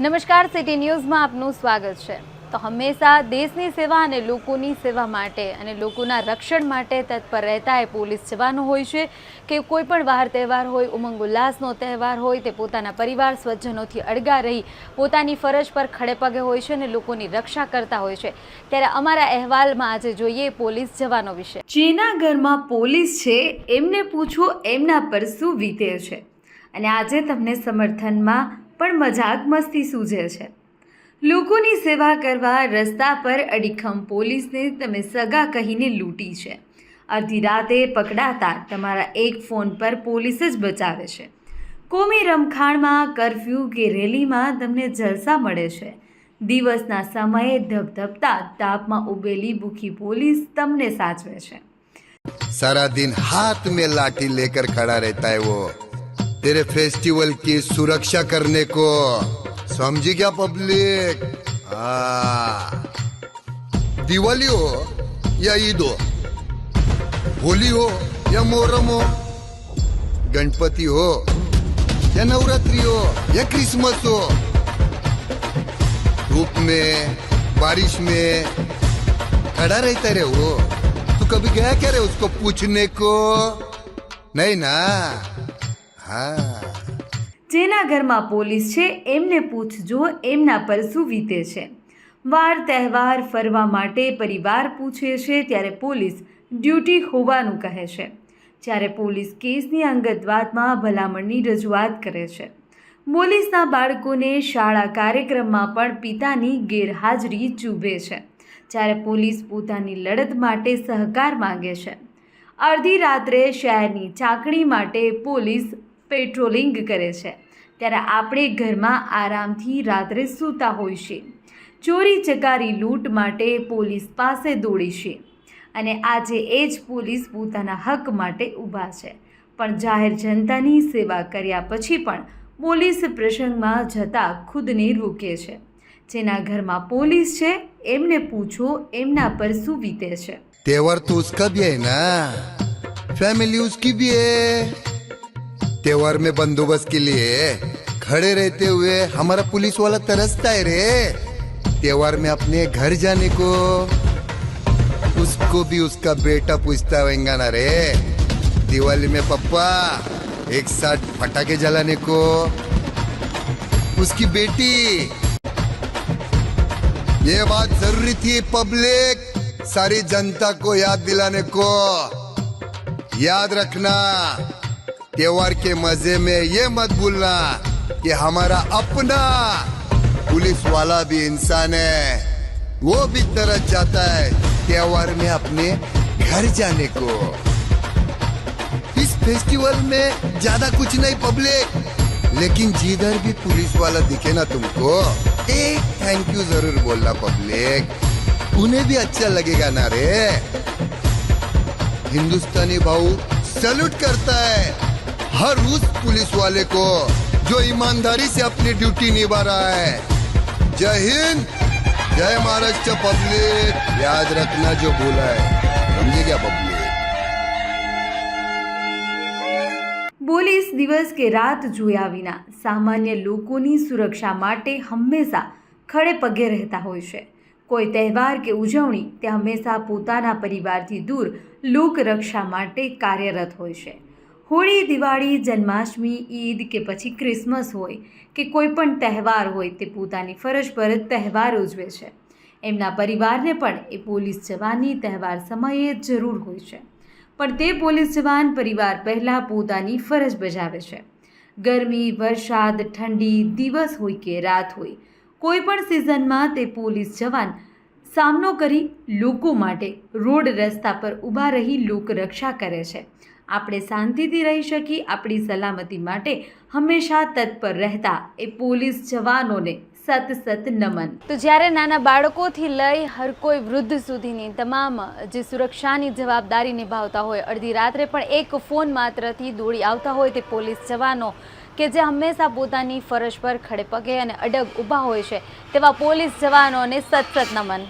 નમસ્કાર સિટી ન્યૂઝમાં આપનું સ્વાગત છે. તો હંમેશા દેશની સેવા અને લોકોની સેવા માટે અને લોકોના રક્ષણ માટે તત્પર રહેતા એ પોલીસ જવાનો હોય છે કે કોઈ પણ વાર તહેવાર હોય, ઉમંગ ઉલ્લાસનો તહેવાર હોય, તે પોતાના પરિવાર સ્વજનોથી અળગા રહી, પોતાની ફરજ પર ખડે પગે હોય છે અને લોકોની રક્ષા કરતા હોય છે. ત્યારે અમારા અહેવાલમાં આજે જોઈએ પોલીસ જવાનો વિશે. જેના ઘરમાં પોલીસ છે, એમને પૂછો, એમના પર શું વીતે છે? અને આજે તમને સમર્થનમાં પણ મજાક મસ્તી સૂઝે છે. લોકોની સેવા કરવા રસ્તા પર અડીખમ પોલીસને તમે સગા કહીને લૂંટી છે. અડધી રાતે પકડાતા તમારા એક ફોન પર પોલીસ જ બચાવે છે. કોમી રમખાણમાં કરફ્યુ કે રેલીમાં તમને જલસા મળે છે. દિવસના સમયે ધબધબતા તાપમાં ઉભેલી ભૂખી પોલીસ તમને સાચવે છે. સારા દિન હાથ મેં લાઠી લેકર ખડા રહેતા એવો तेरे फेस्टिवल की सुरक्षा करने को। समझी क्या पब्लिक? हाँ। दिवाली हो या ईद हो? होली हो या मोहरम हो? गणपति हो या नवरात्रि हो या क्रिसमस हो? धूप में, बारिश में खड़ा रहता रहे वो तू कभी गया क्या रे उसको पूछने को? नहीं ना। જેના ઘરમાં પોલીસ છે, એમને પૂછજો એમના પર શું વીતે છે. વાર તહેવાર ફરવા માટે પરિવાર પૂછે છે, ત્યારે પોલીસ ડ્યુટી હોવાનું કહે છે. જ્યારે પોલીસ કેસની અંગત વાતમાં ભલામણની રજૂઆત કરે છે. પોલીસના બાળકોને શાળા કાર્યક્રમમાં પણ પિતાની ગેરહાજરી ચૂભે છે. જ્યારે પોલીસ પોતાની લડત માટે સહકાર માંગે છે. અડધી રાત્રે શહેરની ચાકણી માટે પોલીસ પેટ્રોલિંગ કરે છે. ત્યારે આપણે ઘરમાં આરામથી રાત્રે સૂતા હોય છે. ચોરી ચકારી લૂંટ માટે પોલીસ પાસે દોડી છે. અને આજે એ જ પોલીસ પોતાના હક માટે ઊભા છે. પણ જાહેર જનતાની સેવા કર્યા પછી પણ પોલીસ પ્રસંગમાં જતાં ખુદને રોકે છે. જેના ઘરમાં પોલીસ છે, એમને પૂછો એમના પર શું વીતે છે. તેવર તો ઉસકા ભી ના? ફેમિલી ઉસકી ભી હે? त्योहार में बंदोबस्त के लिए खड़े रहते हुए हमारा पुलिस वाला तरसता है रे। त्योहार में अपने घर जाने को, उसको भी उसका बेटा पूछता होगा ना रे, दिवाली में पप्पा, एक साथ पटाखे जलाने को, उसकी बेटी, ये बात ज़रूरी थी पब्लिक, सारी जनता को याद दिलाने को, याद रखना। त्योहार के मज़े में ये मत भूलना कि हमारा अपना पुलिस वाला भी इंसान है। वो भी तरस जाता है त्योहार में अपने घर जाने को। इस फेस्टिवल में ज़्यादा कुछ नहीं पब्लिक लेकिन जिधर भी पुलिस वाला दिखे ना तुमको, एक थैंक यू ज़रूर बोलना पब्लिक उन्हें भी अच्छा लगेगा ना रे। हिंदुस्तानी भाऊ सैल्यूट करता है। हर उस पुलिस वाले को जो ईमानदारी से अपनी ड्यूटी निभा रहा है जय हिंद जय महाराष्ट्र पब्लिक याद रखना जो भूला है समझे क्या पब्लिक પોલીસ દિવસ કે રાત જોયા વિના સામાન્ય લોકોની સુરક્ષા માટે હંમેશા ખડે પગે રહેતા હોય છે કોઈ તહેવાર કે ઉજવણી તે હંમેશા પોતાના પરિવારથી દૂર લોકરક્ષા માટે કાર્યરત હોય છે હોળી, દિવાળી, જન્માષ્ટમી, ઈદ કે પછી ક્રિસમસ હોય કે કોઈ પણ તહેવાર હોય તે પોતાની ફરજ પર તહેવાર ઉજવે છે. એમના પરિવારને પણ એ પોલીસ જવાનની તહેવાર સમયે જરૂર હોય છે. પણ તે પોલીસ જવાન પરિવાર પહેલાં પોતાની ફરજ બજાવે છે. ગરમી, વરસાદ, ઠંડી, દિવસ હોય કે રાત હોય, કોઈ પણ સિઝનમાં તે પોલીસ જવાન સામનો કરી લોકો માટે રોડ રસ્તા પર ઊભા રહી લોકરક્ષા કરે છે. આપણે શાંતિથી રહી શકીએ આપણી સલામતી માટે હંમેશા તત્પર રહેતા એ પોલીસ જવાનોને સત સત નમન. તો જ્યારે નાના બાળકોથી લઈ હર કોઈ વૃદ્ધ સુધીની તમામ જે સુરક્ષાની જવાબદારી નિભાવતા હોય, અડધી રાત્રે પણ એક ફોન માત્રથી દોડી આવતા હોય તે પોલીસ જવાનો કે જે હંમેશા પોતાની ફરજ પર ખડેપગે અને અડગ ઊભા હોય છે, તેવા પોલીસ જવાનોને સત સત નમન.